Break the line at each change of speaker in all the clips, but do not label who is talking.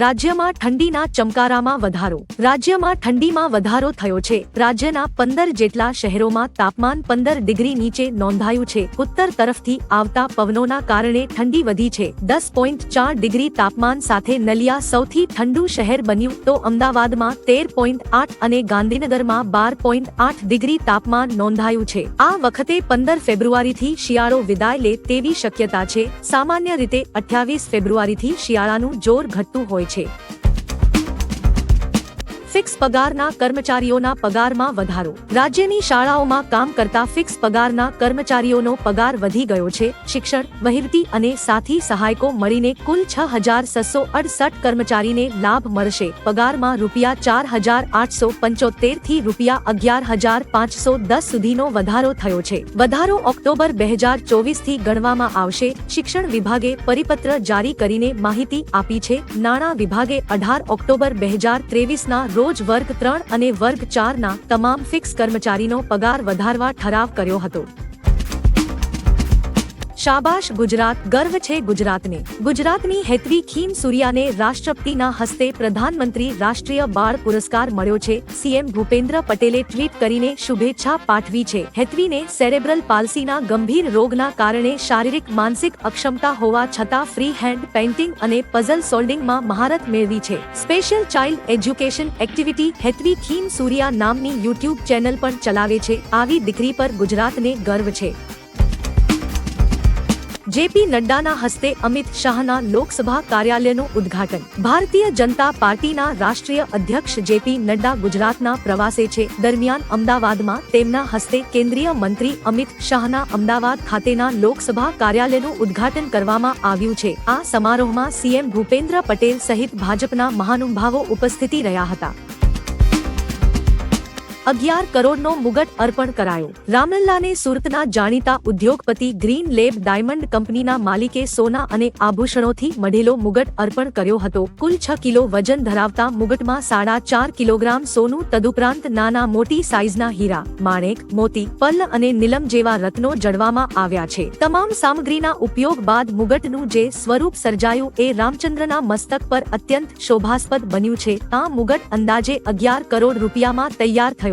રાજ્યમાં ઠંડીના ચમકારામાં વધારો. રાજ્યમાં ઠંડીમાં વધારો થયો છે. રાજ્યના પંદર જેટલા શહેરોમાં તાપમાન પંદર ડિગ્રી નીચે નોંધાયું છે. ઉત્તર તરફથી આવતા પવનોના કારણે ઠંડી વધી છે. દસ પોઈન્ટ ચાર ડિગ્રી તાપમાન સાથે નલિયા સૌથી ઠંડુ શહેર બન્યું તો અમદાવાદમાં તેર પોઈન્ટ આઠ અને ગાંધીનગરમાં બાર પોઈન્ટ આઠ ડિગ્રી તાપમાન નોંધાયું છે. આ વખતે પંદર ફેબ્રુઆરીથી શિયાળો વિદાય લે તેવી શક્યતા છે. સામાન્ય રીતે અઠ્યાવીસ ફેબ્રુઆરીથી શિયાળાનું જોર ઘટતું હોય છે. ફિક્સ પગારના કર્મચારીઓના પગારમાં વધારો. રાજ્યની શાળાઓમાં કામ કરતા ફિક્સ પગારના કર્મચારીઓનો પગાર વધી ગયો છે. શિક્ષણ, વહીવટી અને સાથી સહાયકો મળીને કુલ છ હજાર છસો અડસઠ કર્મચારીને લાભ મળશે. પગારમાં રૂપિયા ચાર હજાર આઠસો પંચોતેરથી રૂપિયા અગિયાર હજાર પાંચસો દસ સુધીનો વધારો થયો છે. વધારો ઓક્ટોબર બે હજાર ચોવીસથી ગણવામાં આવશે. શિક્ષણ વિભાગે પરિપત્ર જારી કરીને માહિતી આપી છે. નાણાં વિભાગે અઢાર ઓક્ટોબર બે હજાર ત્રેવીસના રોજ વર્ગ ત્રણ અને વર્ગ ચારના તમામ ફિક્સ કર્મચારીનો પગાર વધારવા ઠરાવ કર્યો હતો. શાબાશ ગુજરાત, ગર્વ છે ગુજરાતને. ગુજરાતની હેતવી ખીમ સૂર્યાને રાષ્ટ્રપતિના હસ્તે પ્રધાનમંત્રી રાષ્ટ્રીય બાળ પુરસ્કાર મળ્યો છે. સીએમ ભૂપેન્દ્ર પટેલે ટ્વીટ કરીને શુભેચ્છા પાઠવી છે. હેતવીને સેરેબ્રલ પાલ્સીના ગંભીર રોગના કારણે શારીરિક, માનસિક અક્ષમતા હોવા છતાં ફ્રી હેન્ડ પેઇન્ટિંગ અને પઝલ સોલ્ડિંગમાં મહારત મેળવી છે. Special child education activity Hetvi Khim Surya નામની યુટ્યુબ ચેનલ પણ ચલાવે છે. આવી દીકરી પર ગુજરાતને ગર્વ છે. જેપી નડ્ડાના હસ્તે અમિત શાહના લોકસભા કાર્યાલયનું ઉદ્ઘાટન. ભારતીય જનતા પાર્ટીના રાષ્ટ્રીય અધ્યક્ષ જેપી નડ્ડા ગુજરાતના પ્રવાસે છે. દરમિયાન અમદાવાદમાં તેમના હસ્તે કેન્દ્રીય મંત્રી અમિત શાહના અમદાવાદ ખાતેના લોકસભા કાર્યાલયનું ઉદ્ઘાટન કરવામાં આવ્યું છે. આ સમારોહમાં સીએમ ભૂપેન્દ્ર પટેલ સહિત ભાજપના મહાનુભાવો ઉપસ્થિતિ રહ્યા હતા. અગિયાર કરોડનો મુગટ અર્પણ કરાયો. રામલલ્લાને સુરતના જાણીતા ઉદ્યોગપતિ ગ્રીન લેબ ડાયમંડ કંપનીના માલિકે સોના અને આભૂષણોથી મઢેલો મુગટ અર્પણ કર્યો હતો. કુલ છ કિલો વજન ધરાવતા મુગટમાં સાડા ચાર કિલોગ્રામ સોનું, તદુપરાંત નાના મોટી સાઇઝના હીરા, માણેક, મોતી પલ્લ અને નીલમ જેવા રત્નો જડવામાં આવ્યા છે. તમામ સામગ્રીના ઉપયોગ બાદ મુગટનું જે સ્વરૂપ સર્જાયું એ રામચંદ્રના મસ્તક પર અત્યંત શોભાસ્પદ બન્યું છે. આ મુગટ અંદાજે અગિયાર કરોડ રૂપિયામાં તૈયાર થયો.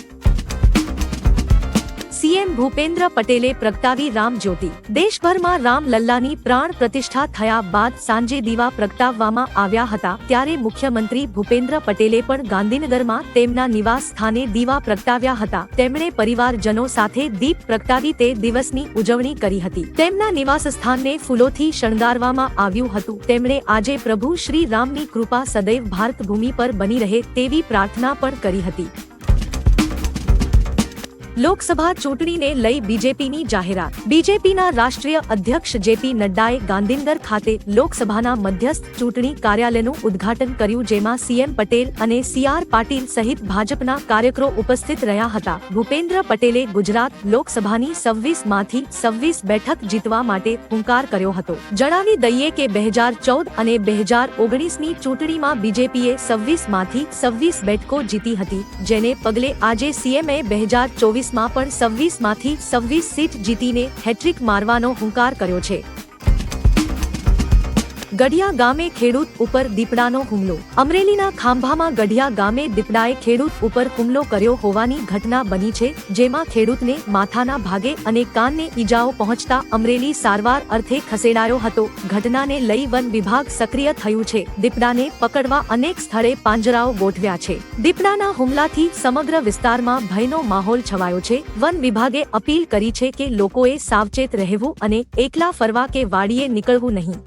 સીએમ ભૂપેન્દ્ર પટેલે પ્રગટાવી રામ જ્યોતિ. દેશભરમાં રામલલ્લાની પ્રાણ પ્રતિષ્ઠા થયા બાદ સાંજે દીવા પ્રગટાવવામાં આવ્યા હતા, ત્યારે મુખ્યમંત્રી ભૂપેન્દ્ર પટેલે પણ ગાંધીનગરમાં તેમના નિવાસ સ્થાને દીવા પ્રગટાવ્યા હતા. તેમણે પરિવારજનો સાથે દીપ પ્રગટાવી તે દિવસની ઉજવણી કરી હતી. તેમના નિવાસ સ્થાનને ફૂલોથી શણગારવામાં આવ્યું હતું. તેમણે આજે પ્રભુ શ્રી રામની કૃપા સદૈવ ભારત ભૂમિ પર બની રહે તેવી પ્રાર્થના પણ કરી હતી. લોકસભા ચૂંટણીને લઈ બીજેપીની જાહેરાત. બીજેપીના રાષ્ટ્રીય અધ્યક્ષ જેપી નડ્ડાએ ગાંધીનગર ખાતે લોકસભાના મધ્યસ્થ ચૂંટણી કાર્યાલયનું ઉદ્ઘાટન કર્યું જેમાં સીએમ પટેલ અને સીઆર પાટીલ સહિત ભાજપના કાર્યકરો ઉપસ્થિત રહ્યા હતા. ભૂપેન્દ્ર પટેલે ગુજરાત લોકસભાની સવ્વીસમાંથી સવ્વીસ બેઠક જીતવા માટે હુંકાર કર્યો હતો. જણાવી દઈએ કે બે હજાર ચૌદ અને બે હજાર ઓગણીસની ચૂંટણીમાં બીજેપીએ સવ્વીસમાંથી સવ્વીસ બેઠકો જીતી હતી, જેને પગલે આજે સીએમએ બે હજાર ચોવીસ માં પણ સવ્વીસમાંથી સવ્વીસ સીટ જીતીને હેટ્રિક મારવાનો હુંકાર કર્યો છે. ગઢિયા ગામે ખેડૂત ઉપર દીપડાનો હુમલો. અમરેલીના ખાંભામાં ગઢિયા ગામે દીપડાએ ખેડૂત ઉપર હુમલો કર્યો હોવાની ઘટના બની છે, જેમાં ખેડૂતને માથાના ભાગે અને કાનને ઈજાઓ પહોંચતા અમરેલી સારવાર અર્થે ખસેડાયો હતો. ઘટનાને લઈ વન વિભાગ સક્રિય થયું છે. દીપડાને પકડવા અનેક સ્થળે પાંજરાઓ ગોઠવ્યા છે. દીપડાના હુમલાથી સમગ્ર વિસ્તારમાં ભયનો માહોલ છવાયો છે. વન વિભાગે અપીલ કરી છે કે લોકોએ સાવચેત રહેવું અને એકલા ફરવા કે વાડીએ નીકળવું નહીં.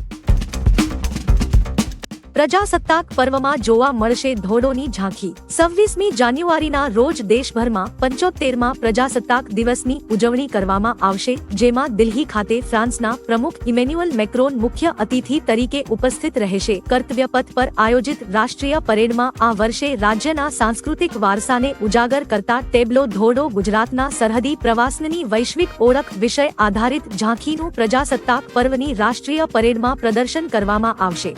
પ્રજાસત્તાક પર્વમાં જોવા મળશે ધોડોની ઝાંખી. છવ્વીસમી જાન્યુઆરીના રોજ દેશભરમાં પંચોતેરમાં પ્રજાસત્તાક દિવસની ઉજવણી કરવામાં આવશે, જેમાં દિલ્હી ખાતે ફ્રાન્સના પ્રમુખ ઇમેન્યુઅલ મેક્રોન મુખ્ય અતિથિ તરીકે ઉપસ્થિત રહેશે. કર્તવ્ય પથ પર આયોજિત રાષ્ટ્રીય પરેડમાં આ વર્ષે રાજ્યના સાંસ્કૃતિક વારસાને ઉજાગર કરતા ટેબ્લો ધોડો ગુજરાતના સરહદી પ્રવાસનની વૈશ્વિક ઓળખ વિષય આધારિત ઝાંખીનું પ્રજાસત્તાક પર્વની રાષ્ટ્રીય પરેડમાં પ્રદર્શન કરવામાં આવશે.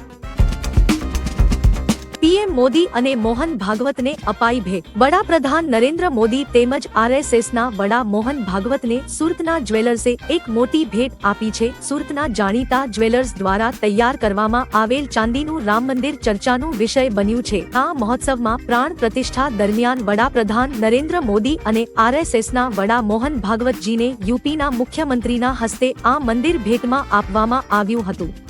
પીએમ મોદી અને મોહન ભાગવતને અપાઈ ભેટ. વડાપ્રધાન નરેન્દ્ર મોદી તેમજ આરએસએસના વડા મોહન ભાગવતને સુરતના જ્વેલર્સે એક મોટી ભેટ આપી છે. સુરતના જાણીતા જ્વેલર્સ દ્વારા તૈયાર કરવામાં આવેલ ચાંદીનું રામ મંદિર ચર્ચાનું વિષય બન્યું છે. આ મહોત્સવમાં પ્રાણ પ્રતિષ્ઠા દરમિયાન વડાપ્રધાન નરેન્દ્ર મોદી અને આરએસએસના વડા મોહન ભાગવતજીને યુપીના મુખ્યમંત્રીના હસ્તે આ મંદિર ભેટમાં આપવામાં આવ્યું હતું.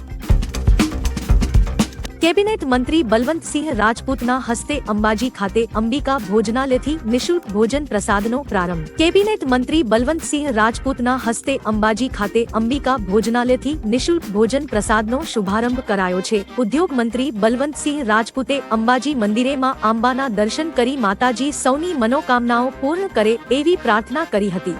કેબિનેટ મંત્રી બલવંતસિંહ રાજપૂતના હસ્તે અંબાજી ખાતે અંબિકા ભોજનાલયથી નિઃશુલ્ક ભોજન પ્રસાદનો પ્રારંભ. કેબિનેટ મંત્રી બલવંતસિંહ રાજપૂતના હસ્તે અંબાજી ખાતે અંબિકા ભોજનાલયથી નિઃશુલ્ક ભોજન પ્રસાદનો શુભારંભ કરાયો છે. ઉદ્યોગ મંત્રી બલવંતસિંહ રાજપૂતે અંબાજી મંદિરેમાં આંબાના દર્શન કરી માતાજી સૌની મનોકામનાઓ પૂર્ણ કરે એવી પ્રાર્થના કરી હતી.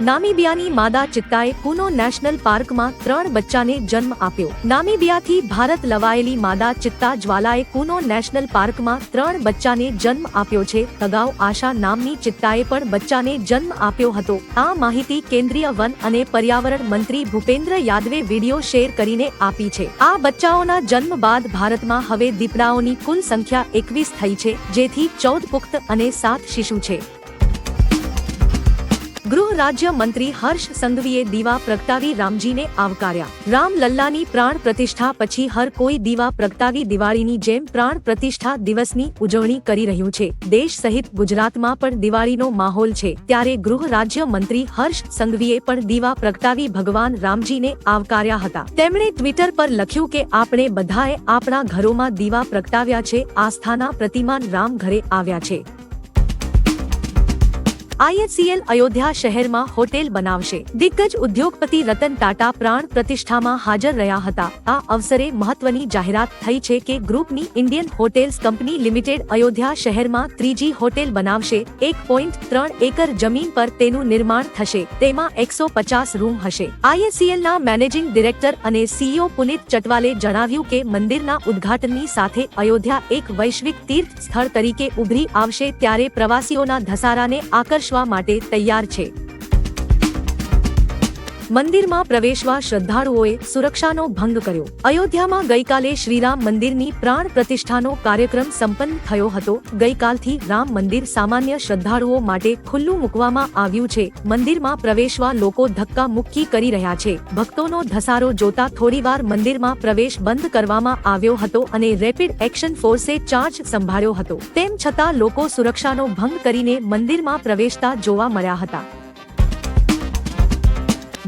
નામીબિયાની માદા ચિત્તાએ કુનો નેશનલ પાર્કમાં ત્રણ બચ્ચાને જન્મ આપ્યો. નામીબિયાથી ભારત લવાયેલી માદા ચિત્તા જ્વાલાએ કુનો નેશનલ પાર્કમાં ત્રણ બચ્ચાને જન્મ આપ્યો છે. અગાઉ આશા નામની ચિત્તાએ પણ બચ્ચાને જન્મ આપ્યો હતો. આ માહિતી કેન્દ્રીય વન અને પર્યાવરણ મંત્રી ભૂપેન્દ્ર યાદવે વીડિયો શેર કરીને આપી છે. આ બચ્ચાઓના જન્મ બાદ ભારતમાં હવે દીપડાઓની કુલ સંખ્યા એકવીસ થઈ છે, જેથી ચૌદ પુખ્ત અને સાત શિશુ છે. ગૃહ રાજ્ય મંત્રી હર્ષ સંઘવીએ દીવા પ્રગટાવી રામજીને આવકાર્યા. રામ લલ્લાની પ્રાણ પ્રતિષ્ઠા પછી હર કોઈ દીવા પ્રગટાવી દિવાળીની જેમ પ્રાણ પ્રતિષ્ઠા દિવસની ઉજવણી કરી રહ્યું છે. દેશ સહિત ગુજરાતમાં પણ દિવાળીનો માહોલ છે. ત્યારે ગૃહ રાજ્ય મંત્રી હર્ષ સંઘવીએ પણ દીવા પ્રગટાવી ભગવાન રામજીને આવકાર્યા હતા. તેમણે ટ્વિટર પર લખ્યું કે, આપણે બધાએ આપણા ઘરોમાં દીવા પ્રગટાવ્યા છે. આસ્થાના પ્રતિમાન રામ ઘરે આવ્યા છે. આઈએચસીએલ અયોધ્યા શહેરમાં હોટેલ બનાવશે. દિગ્ગજ ઉદ્યોગપતિ રતન ટાટા પ્રાણ પ્રતિષ્ઠામાં હાજર રહ્યા હતા. આ અવસરે મહત્વની જાહેરાત થઈ છે કે ગ્રુપની Indian hotels company limited Ayodhya શહેરમાં ત્રીજી હોટેલ બનાવશે. એક પોઈન્ટ ત્રણ એકર જમીન પર તેનું નિર્માણ થશે. તેમાં એકસો પચાસ રૂમ હશે. આઈએચસીએલના મેનેજિંગ ડિરેક્ટર અને સીઈઓ પુનિત ચટવાલે જણાવ્યું કે મંદિરના ઉદ્ઘાટનની સાથે અયોધ્યા એક વૈશ્વિક તીર્થ સ્થળ તરીકે ઉભરી આવશે ત્યારે પ્રવાસીઓના ધસારાને આકર્ષવા માટે તૈયાર છે. મંદિરમાં પ્રવેશવા શ્રદ્ધાળુઓએ સુરક્ષાનો ભંગ કર્યો. અયોધ્યામાં ગઈકાલે શ્રીરામ મંદિરની પ્રાણ પ્રતિષ્ઠાનો કાર્યક્રમ સંપન્ન થયો હતો. ગઈકાલથી રામ મંદિર સામાન્ય શ્રદ્ધાળુઓ માટે ખુલ્લું મૂકવામાં આવ્યું છે. મંદિરમાં પ્રવેશવા લોકો ધક્કા મુક્કી કરી રહ્યા છે. ભક્તોનો ધસારો જોતા થોડીવાર મંદિરમાં પ્રવેશ બંધ કરવામાં આવ્યો હતો અને રેપિડ એક્શન ફોર્સે ચાર્જ સંભાળ્યો હતો. તેમ છતાં લોકો સુરક્ષાનો ભંગ કરીને મંદિરમાં પ્રવેશતા જોવા મળ્યા હતા.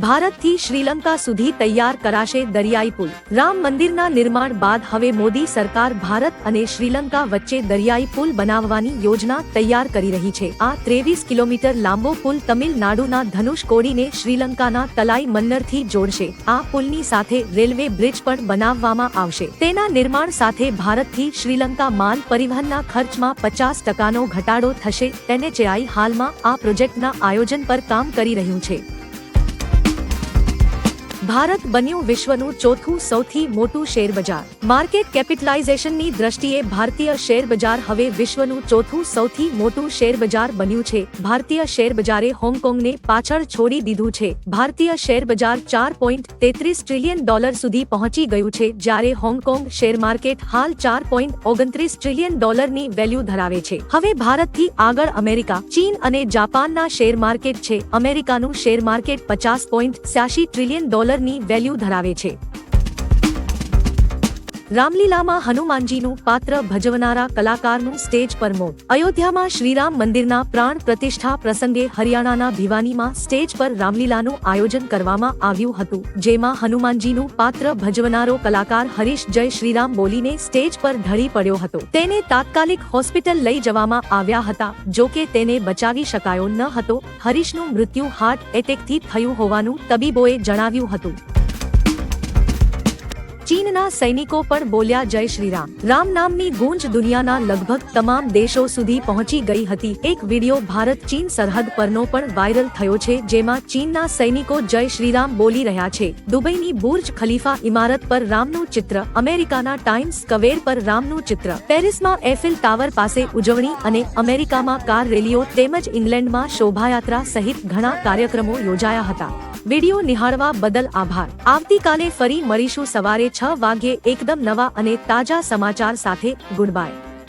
ભારતથી શ્રીલંકા સુધી તૈયાર કરાશે દરિયાઈ પુલ. રામ મંદિરના નિર્માણ બાદ હવે મોદી સરકાર ભારત અને શ્રીલંકા વચ્ચે દરિયાઈ પુલ બનાવવાની યોજના તૈયાર કરી રહી છે. આ ત્રેવીસ કિલોમીટર લાંબો પુલ તમિલનાડુના ધનુષકોડીને શ્રીલંકાના તલાઈ મન્નરથી જોડશે. આ પુલની સાથે રેલવે બ્રિજ પણ બનાવવામાં આવશે. તેના નિર્માણ સાથે ભારતથી શ્રીલંકા માલ પરિવહનના ખર્ચમાં પચાસ ટકાનો ઘટાડો થશે. એનએચએઆઈ હાલમાં આ પ્રોજેક્ટના આયોજન પર કામ કરી રહ્યું છે. ભારત બન્યું વિશ્વનું ચોથું સૌથી મોટું શેર બજાર. માર્કેટ કેપિટલાઇઝેશનની દ્રષ્ટિએ ભારતીય શેર બજાર હવે વિશ્વનું ચોથું સૌથી મોટું શેર બજાર બન્યું છે. ભારતીય શેર બજારે હોંગકોંગને પાછળ છોડી દીધું છે. ભારતીય શેર બજાર ચાર પોઈન્ટ તેત્રીસ ટ્રિલિયન ડોલર સુધી પહોંચી ગયું છે, જ્યારે હોંગકોંગ શેર માર્કેટ હાલ ચાર પોઈન્ટ ઓગણત્રીસ ટ્રિલિયન ડોલરની વેલ્યુ ધરાવે છે. હવે ભારતથી આગળ અમેરિકા, ચીન અને જાપાનના શેર માર્કેટ છે. અમેરિકાનું શેર માર્કેટ પચાસ પોઈન્ટ સ્યાસી ટ્રિલિયન ડોલરની વેલ્યુ ધરાવે છે. રામલીલામાં હનુમાનજીનું પાત્ર ભજવનારા કલાકારનું સ્ટેજ પર મોત. અયોધ્યામાં શ્રીરામ મંદિરના પ્રાણ પ્રતિષ્ઠા પ્રસંગે હરિયાણાના ભિવાનીમાં સ્ટેજ પર રામલીલાનું આયોજન કરવામાં આવ્યું હતું, જેમાં હનુમાનજીનું પાત્ર ભજવનારો કલાકાર હરીશ જય શ્રીરામ બોલીને સ્ટેજ પર ઢળી પડ્યો હતો. તેને તાત્કાલિક હોસ્પિટલ લઈ જવામાં આવ્યા હતા, જો કે તેને બચાવી શકાયો ન હતો. હરીશનું મૃત્યુ હાર્ટ એટેકથી થયું હોવાનું તબીબોએ જણાવ્યું હતું. ચીનના સૈનિકો પણ બોલ્યા, જય શ્રીરામ. રામ નામની ગુંજ દુનિયાના લગભગ તમામ દેશો સુધી પહોંચી ગઈ હતી. એક વિડિયો ભારત ચીન સરહદ પરનો પણ વાયરલ થયો છે, જેમાં ચીનના સૈનિકો જય શ્રીરામ બોલી રહ્યા છે. દુબઈની બુર્જ ખલીફા ઇમારત પર રામનું ચિત્ર, અમેરિકાના ટાઈમ્સ સ્ક્વેર પર રામનું ચિત્ર. પેરિસમાં એફિલ ટાવર પાસે ઉજવણી અને અમેરિકામાં કાર રેલીઓ તેમજ ઇંગ્લેન્ડમાં શોભાયાત્રા સહિત ઘણા કાર્યક્રમો યોજાયા હતા. વિડિયો નિહાળવા બદલ આભાર. આવતીકાલે ફરી મળીશું સવારે છ વાગ્યે એકદમ નવા અને તાજા સમાચાર સાથે ગુડ બાય